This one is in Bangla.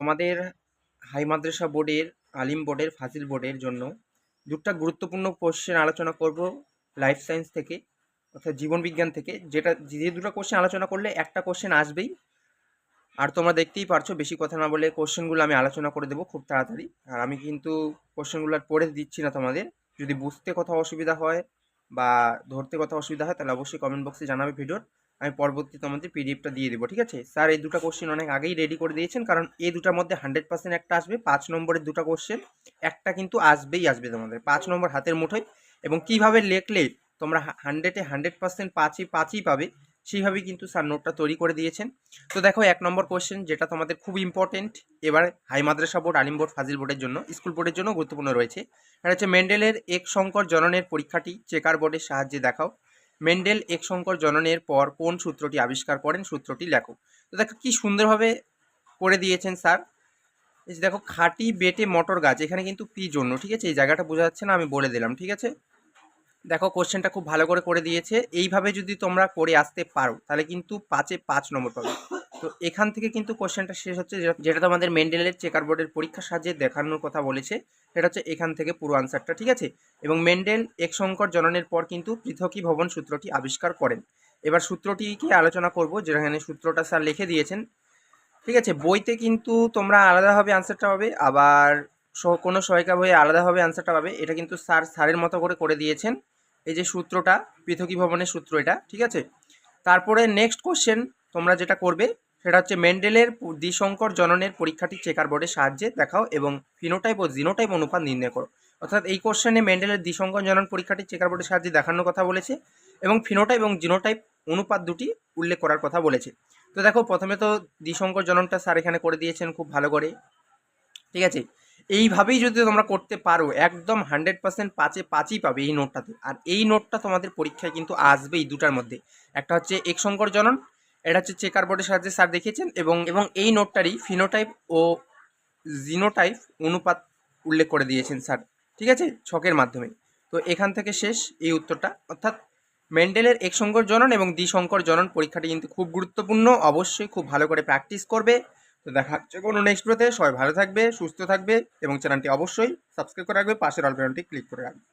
তোমাদের হাই মাদ্রাসা বোর্ডের, আলিম বোর্ডের, ফাজিল বোর্ডের জন্য দুটা গুরুত্বপূর্ণ কোশ্চেন আলোচনা করব লাইফ সায়েন্স থেকে, অর্থাৎ জীবন বিজ্ঞান থেকে। যেটা, যে দুটো কোশ্চেন আলোচনা করলে একটা কোশ্চেন আসবেই। আর তোমরা দেখতেই পারছ, বেশি কথা না বলে কোশ্চেনগুলো আমি আলোচনা করে দেবো খুব তাড়াতাড়ি। আর আমি কিন্তু কোশ্চেনগুলো আর পড়ে দিচ্ছি না তোমাদের। যদি বুঝতে কোথাও অসুবিধা হয় বা ধরতে কোথাও অসুবিধা হয়, তাহলে অবশ্যই কমেন্ট বক্সে জানাবে ভিডিওর। আমি পরবর্তী তোমাদের পিডিএফটা দিয়ে দেবো, ঠিক আছে? স্যার, এই দুটো কোশ্চেন অনেক আগেই রেডি করে দিয়েছেন, কারণ এই দুটার মধ্যে হান্ড্রেড পার্সেন্ট একটা আসবে, পাঁচ নম্বরের দুটো কোশ্চেন একটা কিন্তু আসবেই আসবে তোমাদের, পাঁচ নম্বর হাতের মুঠোয়। এবং কীভাবে লেখলে তোমরা হান্ড্রেডে হান্ড্রেড পার্সেন্ট পাঁচই পাঁচই পাবে, সেইভাবেই কিন্তু স্যার নোটটা তৈরি করে দিয়েছেন। তো দেখো, এক নম্বর কোশ্চেন যেটা তোমাদের খুব ইম্পর্টেন্ট এবার হাই মাদ্রাসা বোর্ড, আলিম বোর্ড, ফাজিল বোর্ডের জন্য, স্কুল বোর্ডের জন্য গুরুত্বপূর্ণ রয়েছে। এটা হচ্ছে মেন্ডেলের এক শঙ্কর জননের পরীক্ষাটি, চেকার বোর্ডের সাহায্যে দেখাও। মেন্ডেল এক শঙ্কর জননের পর কোন সূত্রটি আবিষ্কার করেন? সূত্রটি লেখো তো দেখো কি সুন্দরভাবে করে দিয়েছেন স্যার। এই যে দেখো, খাঁটি বেটে মটর গাছ, এখানে কিন্তু পি জন্য? ঠিক আছে, এই জায়গাটা বোঝা যাচ্ছে না, আমি বলে দিলাম, ঠিক আছে? দেখো, কোশ্চেনটা খুব ভালো করে করে দিয়েছে। এইভাবে যদি তোমরা করে আসতে পারো, তাহলে কিন্তু পাঁচে পাঁচ নম্বর পাবে। তো এখান থেকে কিন্তু কোশ্চেনটা শেষ হচ্ছে যেটা- তোমাদের মেন্ডেলের চেকার বোর্ডের পরীক্ষার সাহায্যে দেখানোর কথা বলেছে, সেটা হচ্ছে এখান থেকে পুরো আনসারটা ঠিক আছে? এবং মেন্ডেল এক সংকর জননের পর কিন্তু পৃথকী ভবন সূত্রটি আবিষ্কার করেন। এবার সূত্রটিকে আলোচনা করব, যেখানে সূত্রটা স্যার লিখে দিয়েছেন। ঠিক আছে? বইতে কিন্তু তোমরা আলাদাভাবে আনসারটা পাবে, আবার কোনো সহায়িকা বইয়ে আলাদাভাবে আনসারটা পাবে, এটা কিন্তু স্যার স্যারের মতো করে করে দিয়েছেন। এই যে সূত্রটা, পৃথকী ভবনের সূত্র এটা, ঠিক আছে? তারপরে নেক্সট কোশ্চেন তোমরা যেটা করবে সেটা হচ্ছে মেন্ডেলের দ্বিশঙ্কর জননের পরীক্ষাটি চেকার বোর্ডের সাহায্যে দেখাও এবং ফিনোটাইপ ও জিনোটাইপ অনুপাত নির্ণয় করো। অর্থাৎ এই কোশ্চেনে মেন্ডেলের দ্বিশঙ্কর জনন পরীক্ষাটি চেকার বোর্ডের সাহায্যে দেখানোর কথা বলেছে এবং ফিনোটাইপ এবং জিনোটাইপ অনুপাত দুটি উল্লেখ করার কথা বলেছে। তো দেখো, প্রথমে তো দ্বিশঙ্কর জননটা স্যার এখানে করে দিয়েছেন খুব ভালো করে। ঠিক আছে? এইভাবেই যদি তোমরা করতে পারো, একদম হান্ড্রেড পার্সেন্ট পাঁচে পাঁচই পাবে এই নোটটাতে। আর এই নোটটা তোমাদের পরীক্ষায় কিন্তু আসবেই দুটার মধ্যে। একটা হচ্ছে এক সংকর জনন এটা হচ্ছে চেকার বোর্ডের সাহায্যে স্যার দেখিয়েছেন এবং এবং এই নোটটারই ফিনোটাইপ ও জিনোটাইপ অনুপাত উল্লেখ করে দিয়েছেন স্যার ঠিক আছে? ছকের মাধ্যমে। তো এখান থেকে শেষ এই উত্তরটা। অর্থাৎ মেন্ডেলের এক সংকর জনন এবং দ্বিসংকর জনন পরীক্ষাটি কিন্তু খুব গুরুত্বপূর্ণ, অবশ্যই খুব ভালো করে প্র্যাকটিস করবে। তো দেখা হচ্ছে কোনো নেক্সট ভিডিওতে সবাই ভালো থাকবে, সুস্থ থাকবে এবং চ্যানেলটি অবশ্যই সাবস্ক্রাইব করে রাখবে, পাশের অল ক্লিক করে রাখবে।